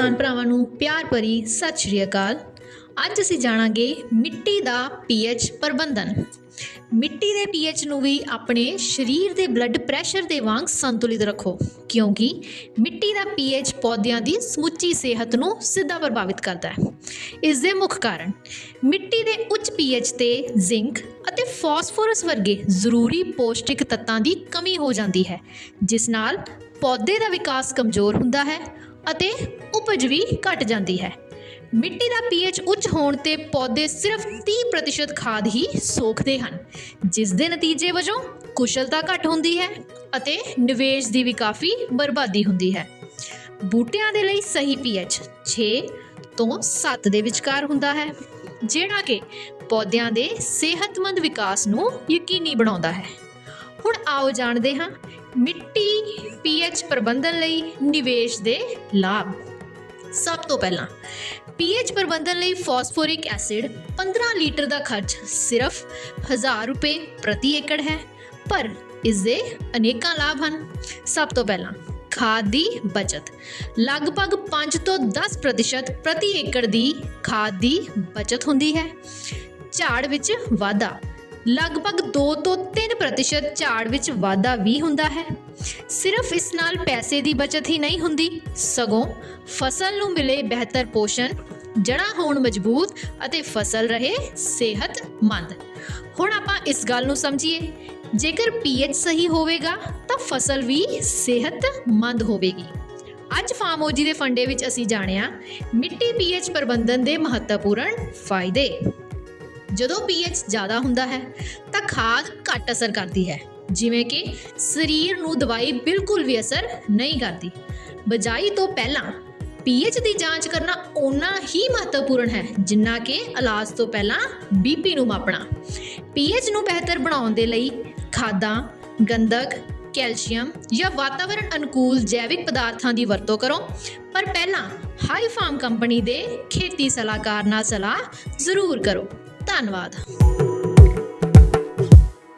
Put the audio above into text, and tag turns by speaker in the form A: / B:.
A: ਕਿਸਾਨ ਭਰਾਵਾਂ ਨੂੰ ਪਿਆਰ ਭਰੀ ਸਤਿ ਸ਼੍ਰੀ ਅਕਾਲ। ਅੱਜ ਅਸੀਂ ਜਾਣਾਂਗੇ ਮਿੱਟੀ ਦਾ ਪੀਐਚ ਪ੍ਰਬੰਧਨ। ਮਿੱਟੀ ਦੇ ਪੀਐਚ ਨੂੰ ਵੀ ਆਪਣੇ ਸਰੀਰ ਦੇ ਬਲੱਡ ਪ੍ਰੈਸ਼ਰ ਦੇ ਵਾਂਗ ਸੰਤੁਲਿਤ ਰੱਖੋ, ਕਿਉਂਕਿ ਮਿੱਟੀ ਦਾ ਪੀਐਚ ਪੌਦਿਆਂ ਦੀ ਸਮੁੱਚੀ ਸਿਹਤ ਨੂੰ ਸਿੱਧਾ ਪ੍ਰਭਾਵਿਤ ਕਰਦਾ ਹੈ। ਇਸ ਦੇ ਮੁੱਖ ਕਾਰਨ ਮਿੱਟੀ ਦੇ ਉੱਚ ਪੀਐਚ ਤੇ ਜ਼ਿੰਕ ਅਤੇ ਫਾਸਫੋਰਸ ਵਰਗੇ ਜ਼ਰੂਰੀ ਪੌਸ਼ਟਿਕ ਤੱਤਾਂ ਦੀ ਕਮੀ ਹੋ ਜਾਂਦੀ ਹੈ, ਜਿਸ ਨਾਲ ਪੌਦੇ ਦਾ ਵਿਕਾਸ ਕਮਜ਼ੋਰ ਹੁੰਦਾ ਹੈ ਅਤੇ ਉਪਜ ਵੀ ਘਟ ਜਾਂਦੀ ਹੈ। ਮਿੱਟੀ ਦਾ ਪੀਐਚ ਉੱਚ ਹੋਣ ਤੇ ਪੌਦੇ ਸਿਰਫ 30% ਖਾਦ ਹੀ ਸੋਖਦੇ ਹਨ, ਜਿਸ ਦੇ ਨਤੀਜੇ ਵਜੋਂ ਕੁਸ਼ਲਤਾ ਘਟ ਹੁੰਦੀ ਹੈ ਅਤੇ ਨਿਵੇਸ਼ ਦੀ ਵੀ ਕਾਫੀ ਬਰਬਾਦੀ ਹੁੰਦੀ ਹੈ। ਬੂਟਿਆਂ ਦੇ ਲਈ ਸਹੀ ਪੀਐਚ 6 ਤੋਂ 7 ਦੇ ਵਿਚਕਾਰ ਹੁੰਦਾ ਹੈ, ਜਿਹੜਾ ਕਿ ਪੌਦਿਆਂ ਦੇ ਸਿਹਤਮੰਦ ਵਿਕਾਸ ਨੂੰ ਯਕੀਨੀ ਬਣਾਉਂਦਾ ਹੈ। ਹੁਣ ਆਓ ਜਾਣਦੇ ਹਾਂ ਮਿੱਟੀ ਪੀਐਚ ਪ੍ਰਬੰਧਨ ਲਈ ਨਿਵੇਸ਼ ਦੇ ਲਾਭ। ਸਭ ਤੋਂ ਪਹਿਲਾਂ, ਪੀਐਚ ਪ੍ਰਬੰਧਨ ਲਈ ਫਾਸਫੋਰਿਕ ਐਸਿਡ 15 ਲੀਟਰ ਦਾ ਖਰਚ ਸਿਰਫ 1000 ਰੁਪਏ ਪ੍ਰਤੀ ਏਕੜ ਹੈ, ਪਰ ਇਸ ਦੇ ਅਨੇਕਾਂ ਲਾਭ ਹਨ। ਸਭ ਤੋਂ ਪਹਿਲਾਂ, ਖਾਦ ਦੀ ਬਚਤ। ਲਗਭਗ 5 ਤੋਂ 10% ਪ੍ਰਤੀ ਏਕੜ ਦੀ ਖਾਦ ਦੀ ਬਚਤ ਹੁੰਦੀ ਹੈ। ਝਾੜ ਵਿੱਚ ਵਾਧਾ। ਲਗਭਗ 2 ਤੋਂ 3% ਝਾੜ ਵਿੱਚ ਵਾਧਾ ਵੀ ਹੁੰਦਾ ਹੈ। ਸਿਰਫ ਇਸ ਨਾਲ ਪੈਸੇ ਦੀ ਬਚਤ ਹੀ ਨਹੀਂ ਹੁੰਦੀ। ਸਗੋਂ ਫਸਲ ਨੂੰ ਮਿਲੇ ਬਿਹਤਰ ਪੋਸ਼ਣ, ਜੜ੍ਹਾਂ ਹੋਣ ਮਜ਼ਬੂਤ ਅਤੇ ਫਸਲ ਰਹੇ ਸਿਹਤਮੰਦ। ਹੁਣ ਆਪਾਂ ਇਸ ਗੱਲ ਨੂੰ ਸਮਝੀਏ। ਜੇਕਰ ਪੀਐਚ ਸਹੀ ਹੋਵੇਗਾ, ਤਾਂ ਫਸਲ ਵੀ ਸਿਹਤਮੰਦ ਹੋਵੇਗੀ। ਅੱਜ ਫਾਰਮੋਜੀ ਦੇ ਫੰਡੇ ਵਿੱਚ ਅਸੀਂ ਜਾਣਿਆ, ਮਿੱਟੀ ਪੀਐਚ ਪ੍ਰਬੰਧਨ ਦੇ ਮਹੱਤਵਪੂਰਨ ਫਾਇਦੇ। ਜਦੋਂ ਪੀਐਚ ਜ਼ਿਆਦਾ ਹੁੰਦਾ ਹੈ, ਤਾਂ ਖਾਦ ਘੱਟ ਅਸਰ ਕਰਦੀ ਹੈ। ਜਿਵੇਂ ਕਿ ਸਰੀਰ ਨੂੰ ਦਵਾਈ ਬਿਲਕੁਲ ਵੀ ਅਸਰ ਨਹੀਂ ਕਰਦੀ। ਬਜਾਈ ਤੋਂ ਪਹਿਲਾਂ ਪੀਐਚ ਦੀ ਜਾਂਚ ਕਰਨਾ ਓਨਾ ਹੀ ਮਹੱਤਵਪੂਰਨ ਹੈ, ਜਿੰਨਾ ਕਿ ਇਲਾਜ ਤੋਂ ਪਹਿਲਾਂ ਬੀਪੀ ਨੂੰ ਮਾਪਣਾ। ਪੀਐਚ ਨੂੰ ਬਿਹਤਰ ਬਣਾਉਣ ਦੇ ਲਈ ਖਾਦਾਂ, ਗੰਧਕ, ਕੈਲਸ਼ੀਅਮ ਜਾਂ ਵਾਤਾਵਰਣ ਅਨੁਕੂਲ ਜੈਵਿਕ ਪਦਾਰਥਾਂ ਦੀ ਵਰਤੋਂ ਕਰੋ। ਪਰ ਪਹਿਲਾਂ ਹਾਈ ਫਾਰਮ ਕੰਪਨੀ ਦੇ ਖੇਤੀ ਸਲਾਹਕਾਰ ਨਾਲ ਸਲਾਹ ਜ਼ਰੂਰ ਕਰੋ। ਧੰਨਵਾਦ।